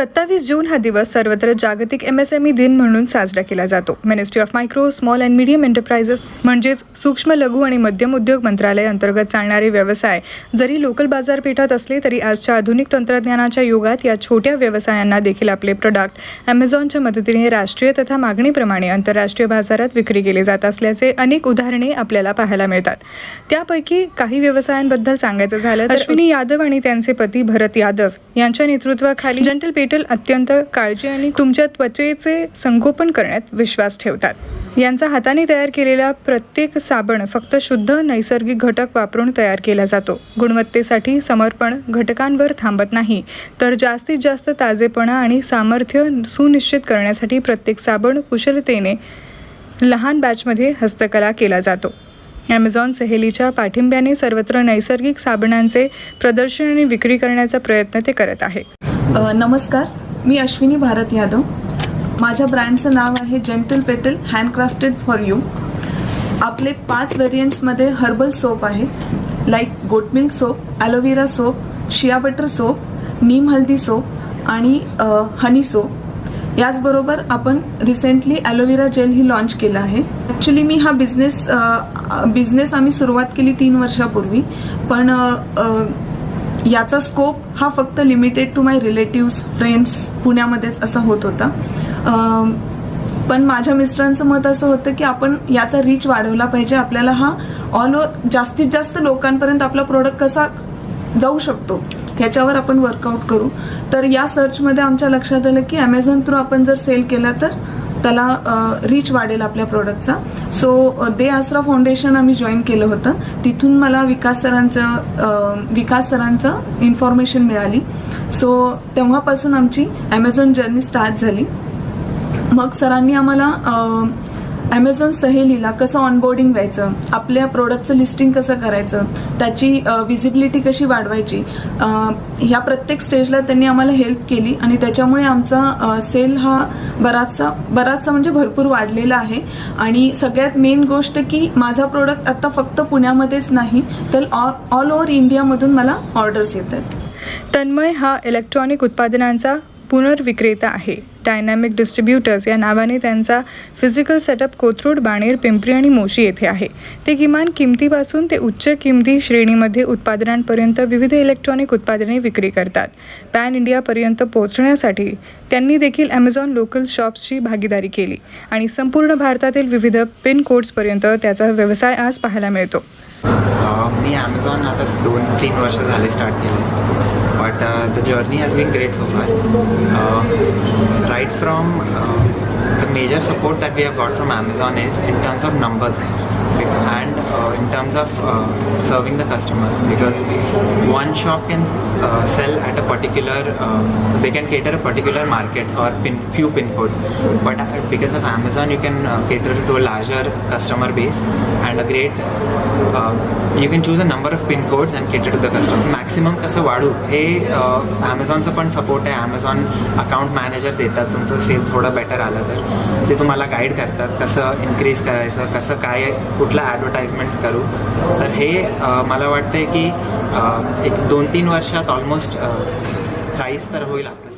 सत्तावीस जून हा दिवस सर्वत्र जागतिक एमएसएमई दिन म्हणून साजरा केला जातो. Ministry of micro small and medium enterprises म्हणजेच सूक्ष्म लघु आणि मध्यम उद्योग मंत्रालय अंतर्गत चालणारे व्यवसाय. जरी लोकल बाजारपेठात असले तरी आजच्या आधुनिक तंत्रज्ञानाच्या युगात या छोट्या व्यवसायांना देखील आपले प्रोडक्ट अमेझॉनच्या मदतीने राष्ट्रीय तथा मागणीप्रमाणे आंतरराष्ट्रीय बाजारात विक्री केले जात असल्याचे अनेक उदाहरणे आपल्याला पाहायला मिळतात. त्यापैकी काही व्यवसायांबद्दल सांगायचं झालं तर अश्विनी यादव आणि त्यांचे पती भरत यादव यांच्या नेतृत्वाखाली जनटल पेटल अत्यंत काळजी आणि तुमच्या त्वचेचे संगोपन करण्यात विश्वास ठेवतात. यांचा हाताने तयार केलेला प्रत्येक साबण फक्त शुद्ध नैसर्गिक घटक वापरून तयार केला जातो. गुणवत्तेसाठी समर्पण घटकांवर थांबत नाही तर जास्तीत जास्त ताजेपणा आणि सामर्थ्य सुनिश्चित करण्यासाठी प्रत्येक साबण कुशलतेने लहान बॅचमध्ये हस्तकला केला जातो. ॲमेझॉन सहेलीच्या पाठिंब्याने सर्वत्र नैसर्गिक साबणांचे प्रदर्शन आणि विक्री करण्याचा प्रयत्न ते करत आहे नमस्कार. मी अश्विनी भारत यादव. माझ्या ब्रँडचं नाव आहे gentle petal handcrafted for you. आपले पाच व्हेरियंट्समध्ये हर्बल सोप आहे. Like goat milk soap aloe vera soap shea butter soap neem haldi soap आणि हनी सोप. याचबरोबर आपण रिसेंटली ॲलोवेरा जेल ही लॉन्च केलं आहे. ॲक्च्युली मी हा बिझनेस बिझनेस आम्ही सुरुवात केली तीन वर्षापूर्वी. पण याचा स्कोप हा फक्त limited to my relatives friends पुण्यामध्येच असा होत होता. पण माझ्या मिस्टरांचं मत असं होतं की आपण याचा रीच वाढवला पाहिजे. आपल्याला हा ऑल ओव्हर जास्तीत जास्त लोकांपर्यंत आपला प्रोडक्ट कसा जाऊ शकतो ह्याच्यावर आपण वर्कआउट करू. तर या सर्चमध्ये आमच्या लक्षात आलं की ॲमेझॉन थ्रू आपण जर सेल केला तर त्याला रीच वाढेल आपल्या प्रोडक्टचा सो दे आसरा फाउंडेशन आम्ही जॉईन केलं होतं. तिथून मला विकास सरांचं विकास सरांचं इन्फॉर्मेशन मिळाली. सो तेव्हापासून आमची ॲमेझॉन जर्नी स्टार्ट झाली. मग सरांनी आम्हाला ॲमेझॉन सहेलीला कसं ऑनबोर्डिंग व्हायचं? आपल्या प्रोडक्टचं लिस्टिंग कसं करायचं? त्याची विजिबिलिटी कशी वाढवायची? ह्या प्रत्येक स्टेजला त्यांनी आम्हाला हेल्प केली आणि त्याच्यामुळे आमचा सेल हा बराचसा बराचसा म्हणजे भरपूर वाढलेला आहे. आणि सगळ्यात मेन गोष्ट की माझा प्रोडक्ट आता फक्त पुण्यामध्येच नाही तर ऑल ओव्हर इंडियामधून मला ऑर्डर्स येत आहेत तन्मय हा इलेक्ट्रॉनिक उत्पादनांचा पुनर्विक्रेता आहे. डायनॅमिक डिस्ट्रीब्युटर्स या नावाने त्यांचा फिजिकल सेटअप कोथरूड बाणेर पिंपरी आणि मोशी येथे आहे. ते किमान किमतीपासून ते उच्च किमती श्रेणीमध्ये उत्पादनांपर्यंत विविध इलेक्ट्रॉनिक उत्पादने विक्री करतात. पॅन इंडियापर्यंत पोहोचण्यासाठी त्यांनी देखील ॲमेझॉन लोकल शॉप्सची भागीदारी केली आणि संपूर्ण भारतातील विविध पिन कोड्सपर्यंत त्याचा व्यवसाय आज पाहायला मिळतो. मी ॲमेझॉन आता दोन तीन वर्ष झाले स्टार्ट केले. but uh, the journey has been great so far. Uh, right from uh, the major support that we have got from Amazon is in terms of numbers. And uh, in terms of uh, serving the customers. Because one shop can uh, sell at a particular they can cater a particular market or pin, few pin codes. But because of amazon you can cater to a larger customer base and a great you can choose a number of pin codes and cater to the customer maximum कसं वाढू हे ॲमेझॉनचं पण support आहे. Amazon account manager देतात. तुमचं sale थोडं better आलं तर. ते तुम्हाला गाईड करतात कसं इन्क्रीज करायचं कसं काय कुठलं ॲडव्हर्टाईजमेंट करू. तर हे मला वाटतं की एक दोन तीन वर्षात ऑलमोस्ट प्राईस तर होईल आपलं